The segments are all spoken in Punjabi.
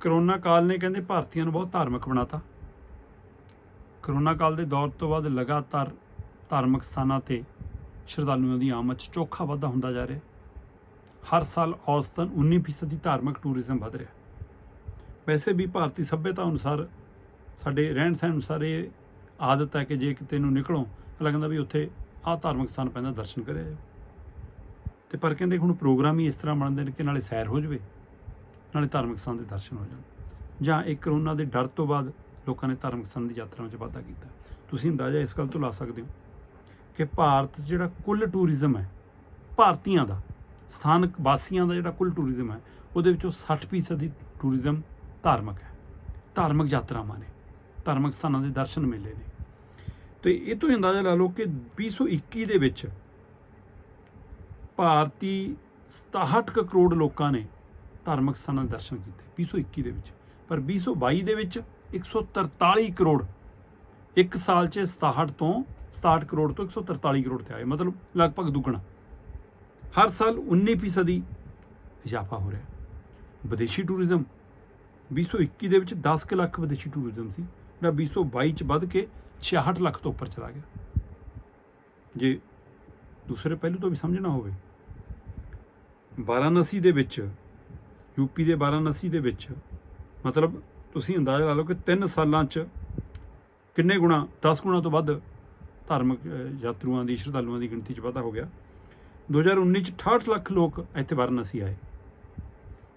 ਕਰੋਨਾ ਕਾਲ ਨੇ ਕਹਿੰਦੇ ਭਾਰਤੀਆਂ ਨੂੰ ਬਹੁਤ ਧਾਰਮਿਕ ਬਣਾਤਾ। ਕਰੋਨਾ ਕਾਲ ਦੇ ਦੌਰ ਤੋਂ ਬਾਅਦ ਲਗਾਤਾਰ ਧਾਰਮਿਕ ਸਥਾਨਾਂ ਤੇ ਸ਼ਰਧਾਲੂਆਂ ਦੀ ਆਮਦ 'ਚ ਚੋਖਾ ਵਾਧਾ ਹੁੰਦਾ ਜਾ ਰਿਹਾ। ਹਰ ਸਾਲ ਔਸਤਨ 19% ਦੀ ਧਾਰਮਿਕ ਟੂਰਿਜ਼ਮ ਵਧ ਰਿਹਾ। ਵੈਸੇ ਵੀ ਭਾਰਤੀ ਸੱਭਿਅਤਾ ਅਨੁਸਾਰ ਸਾਡੇ ਰਹਿਣ ਸਹਿਣ ਅਨੁਸਾਰ ਇਹ ਆਦਤ ਹੈ ਕਿ ਜੇ ਕਿਤੇ ਨੂੰ ਨਿਕਲੋ ਲੱਗਦਾ ਵੀ ਉੱਥੇ ਆਹ ਧਾਰਮਿਕ ਸਥਾਨ ਪੈਂਦਾ, ਦਰਸ਼ਨ ਕਰਿਆ ਜਾਓ ਤੇ ਪਰ ਕਹਿੰਦੇ ਹੁਣ ਪ੍ਰੋਗਰਾਮ ਹੀ ਇਸ ਤਰ੍ਹਾਂ ਬਣਦੇ ਨੇ ਕਿ ਨਾਲੇ ਸੈਰ ਹੋ ਜਵੇ। ਨਾਲੇ ਧਾਰਮਿਕ ਸਥਾਨ ਦੇ ਦਰਸ਼ਨ ਹੋ ਜਾਣ। ਜਾਂ ਇਹ ਕਰੋਨਾ ਦੇ ਡਰ ਤੋਂ ਬਾਅਦ ਲੋਕਾਂ ਨੇ ਧਾਰਮਿਕ ਸਥਾਨ ਦੀ ਯਾਤਰਾਵਾਂ 'ਚ ਵਾਧਾ ਕੀਤਾ। ਤੁਸੀਂ ਅੰਦਾਜ਼ਾ ਇਸ ਗੱਲ ਤੋਂ ਲਾ ਸਕਦੇ ਹੋ ਕਿ ਭਾਰਤ 'ਚ ਜਿਹੜਾ ਕੁੱਲ ਟੂਰਿਜ਼ਮ ਹੈ, ਭਾਰਤੀਆਂ ਦਾ, ਸਥਾਨਕ ਵਾਸੀਆਂ ਦਾ ਜਿਹੜਾ ਕੁੱਲ ਟੂਰਿਜ਼ਮ ਹੈ, ਉਹਦੇ ਵਿੱਚੋਂ 60% ਦੀ ਟੂਰਿਜ਼ਮ ਧਾਰਮਿਕ ਹੈ। ਧਾਰਮਿਕ ਯਾਤਰਾਵਾਂ ਨੇ, ਧਾਰਮਿਕ ਸਥਾਨਾਂ ਦੇ ਦਰਸ਼ਨ ਮੇਲੇ ਨੇ। ਤੇ ਇਹ ਤੋਂ ਹੀ ਅੰਦਾਜ਼ਾ ਲਾ ਲਓ ਕਿ 2021 ਦੇ ਵਿੱਚ ਭਾਰਤੀ 67 ਕੁ ਕਰੋੜ ਲੋਕਾਂ ਨੇ ਧਾਰਮਿਕ ਸਥਾਨਾਂ ਦੇ ਦਰਸ਼ਨ ਕੀਤੇ 2021 ਦੇ ਵਿੱਚ। ਪਰ 2022 ਦੇ ਵਿੱਚ 143 ਕਰੋੜ ਇੱਕ ਸਾਲ 'ਚ 67 ਤੋਂ 67 ਕਰੋੜ ਤੋਂ 143 ਕਰੋੜ ਤੇ ਆਏ, ਮਤਲਬ ਲਗਭਗ ਦੁੱਗਣਾ। ਹਰ ਸਾਲ 19% ਦੀ ਇਜ਼ਾਫਾ ਹੋ ਰਿਹਾ। ਵਿਦੇਸ਼ੀ ਟੂਰਿਜ਼ਮ 2021 ਦੇ ਵਿੱਚ 10 ਕੁ ਲੱਖ ਵਿਦੇਸ਼ੀ ਟੂਰਿਜ਼ਮ ਸੀ, ਜਿਹੜਾ 2022 ਚ ਵੱਧ ਕੇ 66 ਲੱਖ ਤੋਂ ਉੱਪਰ ਚਲਾ ਗਿਆ। ਜੇ ਦੂਸਰੇ ਪਹਿਲੂ ਤੋਂ ਵੀ ਸਮਝਣਾ ਹੋਵੇ, ਵਾਰਾਣਸੀ ਦੇ ਵਿੱਚ ਯੂਪੀ ਦੇ ਵਾਰਾਣਸੀ ਦੇ ਵਿੱਚ। ਮਤਲਬ ਤੁਸੀਂ ਅੰਦਾਜ਼ਾ ਲਾ ਲਓ ਕਿ 3 ਸਾਲਾਂ ਚ ਕਿੰਨੇ ਗੁਣਾ 10 ਗੁਣਾ ਤੋਂ ਵੱਧ ਧਾਰਮਿਕ ਅਹ, ਯਾਤਰੂਆਂ ਦੀ ਸ਼ਰਧਾਲੂਆਂ ਦੀ ਗਿਣਤੀ ਚ ਵਾਧਾ ਹੋ ਗਿਆ। 2019 ਚ 68 ਲੱਖ ਲੋਕ ਇੱਥੇ ਵਾਰਾਣਸੀ ਆਏ।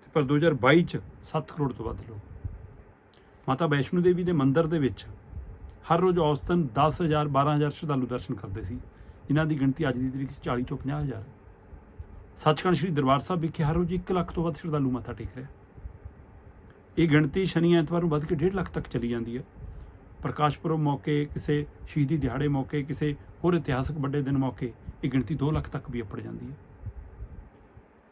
ਤੇ ਪਰ 2022 ਚ 7 ਕਰੋੜ ਤੋਂ ਵੱਧ ਲੋਕ। ਮਾਤਾ ਵੈਸ਼ਨੋ ਦੇਵੀ ਦੇ ਮੰਦਿਰ ਦੇ ਵਿੱਚ ਹਰ ਰੋਜ਼ ਔਸਤਨ 10000 12000 ਸ਼ਰਧਾਲੂ ਦਰਸ਼ਨ ਕਰਦੇ ਸੀ। ਇਹਨਾਂ ਦੀ ਗਿਣਤੀ ਅੱਜ ਦੀ ਤਰੀਕ 'ਚ 40 ਤੋਂ 50000 ਸੱਚਖੰਡ ਸ੍ਰੀ ਦਰਬਾਰ ਸਾਹਿਬ ਵਿਖੇ ਹਰ ਰੋਜ਼ 1 ਲੱਖ ਤੋਂ ਵੱਧ ਸ਼ਰਧਾਲੂ ਮੱਥਾ ਟੇਕ ਰਿਹਾ ਇਹ ਗਿਣਤੀ ਸ਼ਨੀ ਐਤਵਾਰ ਨੂੰ ਵੱਧ ਕੇ 1.5 ਲੱਖ ਤੱਕ ਚਲੀ ਜਾਂਦੀ ਹੈ। ਪ੍ਰਕਾਸ਼ ਪੁਰਬ ਮੌਕੇ ਕਿਸੇ ਸ਼ਹੀਦੀ ਦਿਹਾੜੇ ਮੌਕੇ, ਕਿਸੇ ਹੋਰ ਇਤਿਹਾਸਕ ਵੱਡੇ ਦਿਨ ਮੌਕੇ ਇਹ ਗਿਣਤੀ 2 ਲੱਖ ਤੱਕ ਵੀ ਅੱਪੜ ਜਾਂਦੀ ਹੈ।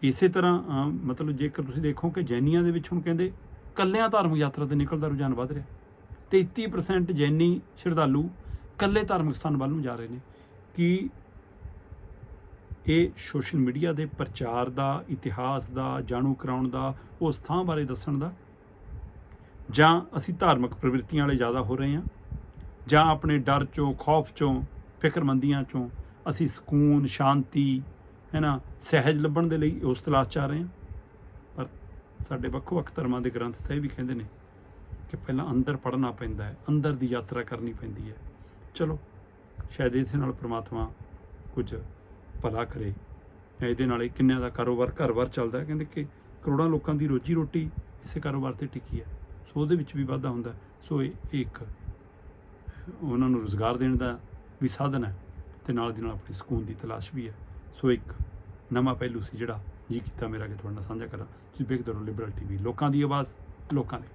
ਇਸੇ ਤਰ੍ਹਾਂ ਮਤਲਬ ਜੇਕਰ ਤੁਸੀਂ ਦੇਖੋ ਕਿ ਜੈਨੀਆਂ ਦੇ ਵਿੱਚ ਹੁਣ ਕਹਿੰਦੇ ਕੱਲਿਆਂ ਧਾਰਮਿਕ ਯਾਤਰਾ ਤੇ ਨਿਕਲਦਾ ਰੁਝਾਨ ਵੱਧ ਰਿਹਾ। 33% ਜੈਨੀ ਸ਼ਰਧਾਲੂ ਕੱਲੇ ਧਾਰਮਿਕ ਸਥਾਨ ਵੱਲ ਨੂੰ ਜਾ ਰਹੇ ਨੇ। ਕਿ ਇਹ ਸੋਸ਼ਲ ਮੀਡੀਆ ਦੇ ਪ੍ਰਚਾਰ ਦਾ, ਇਤਿਹਾਸ ਦਾ, ਜਾਣੂ ਕਰਾਉਣ ਦਾ, ਉਸ ਥਾਂ ਬਾਰੇ ਦੱਸਣ ਦਾ? ਜਾਂ ਅਸੀਂ ਧਾਰਮਿਕ ਪ੍ਰਵਿਰਤੀਆਂ ਵਾਲੇ ਜ਼ਿਆਦਾ ਹੋ ਰਹੇ ਹਾਂ? ਜਾਂ ਆਪਣੇ ਡਰ ਚੋਂ, ਖੌਫ ਚੋਂ, ਫਿਕਰਮੰਦੀਆਂ ਚੋਂ ਅਸੀਂ ਸਕੂਨ, ਸ਼ਾਂਤੀ, ਹੈ ਨਾ, ਸਹਿਜ ਲੱਭਣ ਦੇ ਲਈ ਉਸ ਤਲਾਸ਼ ਚ ਆ ਰਹੇ ਹਾਂ? ਪਰ ਸਾਡੇ ਵੱਖੋ ਵੱਖ ਧਰਮਾਂ ਦੇ ਗ੍ਰੰਥ ਤਾਂ ਇਹ ਵੀ ਕਹਿੰਦੇ ਨੇ ਕਿ ਪਹਿਲਾਂ ਅੰਦਰ ਪੜਨਾ ਪੈਂਦਾ ਹੈ, ਅੰਦਰ ਦੀ ਯਾਤਰਾ ਕਰਨੀ ਪੈਂਦੀ ਹੈ। ਚਲੋ, ਸ਼ਾਇਦ ਇਸ ਨਾਲ ਪ੍ਰਮਾਤਮਾ ਕੁਝ ਭਲਾ ਕਰੇ। ਇਹਦੇ ਨਾਲ ਹੀ ਕਿੰਨਿਆਂ ਦਾ ਕਾਰੋਬਾਰ ਘਰ-ਬਾਰ ਚੱਲਦਾ ਕਹਿੰਦੇ ਕਿ ਕਰੋੜਾਂ ਲੋਕਾਂ ਦੀ ਰੋਜੀ ਰੋਟੀ ਇਸੇ ਕਾਰੋਬਾਰ ਤੇ ਟਿਕੀ ਹੈ। ਸੋ ਉਹਦੇ ਵਿੱਚ ਵੀ ਵਾਧਾ ਹੁੰਦਾ ਸੋ ਇਹ ਇੱਕ, ਉਹਨਾਂ ਨੂੰ ਰੋਜ਼ਗਾਰ ਦੇਣ ਦਾ ਵੀ ਸਾਧਨ ਹੈ ਤੇ ਨਾਲ ਦੀ ਨਾਲ ਆਪਣੇ ਸਕੂਨ ਦੀ ਤਲਾਸ਼ ਵੀ ਹੈ। ਸੋ ਇੱਕ ਨਵਾਂ ਪਹਿਲੂ ਸੀ ਜਿਹੜਾ ਜੀ ਕੀਤਾ ਮੇਰਾ, ਕਿ ਤੁਹਾਡੇ ਨਾਲ ਸਾਂਝਾ ਕਰਾਂ। ਤੁਸੀਂ ਵੇਖਦੇ ਰਹੋ ਲਿਬਰਲ ਟੀਵੀ ਲੋਕਾਂ ਦੀ ਆਵਾਜ਼, ਲੋਕਾਂ ਦੀ।